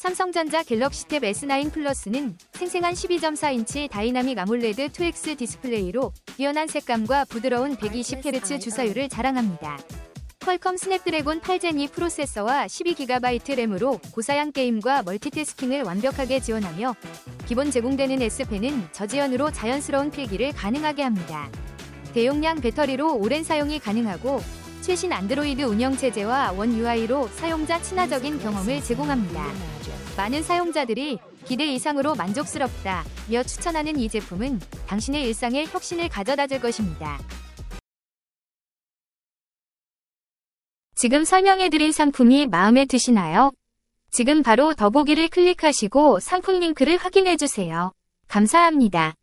삼성전자 갤럭시 탭 S9 플러스는 생생한 12.4인치 다이나믹 아몰레드 2X 디스플레이로 뛰어난 색감과 부드러운 120Hz 주사율을 자랑합니다. 퀄컴 스냅드래곤 8제니 프로세서와 12GB 램으로 고사양 게임과 멀티태스킹을 완벽하게 지원하며 기본 제공되는 S펜은 저지연으로 자연스러운 필기를 가능하게 합니다. 대용량 배터리로 오랜 사용이 가능하고 최신 안드로이드 운영체제와 원 UI로 사용자 친화적인 경험을 제공합니다. 많은 사용자들이 기대 이상으로 만족스럽다 며 추천하는 이 제품은 당신의 일상에 혁신을 가져다 줄 것입니다. 지금 설명해드린 상품이 마음에 드시나요? 지금 바로 더보기를 클릭하시고 상품 링크를 확인해주세요. 감사합니다.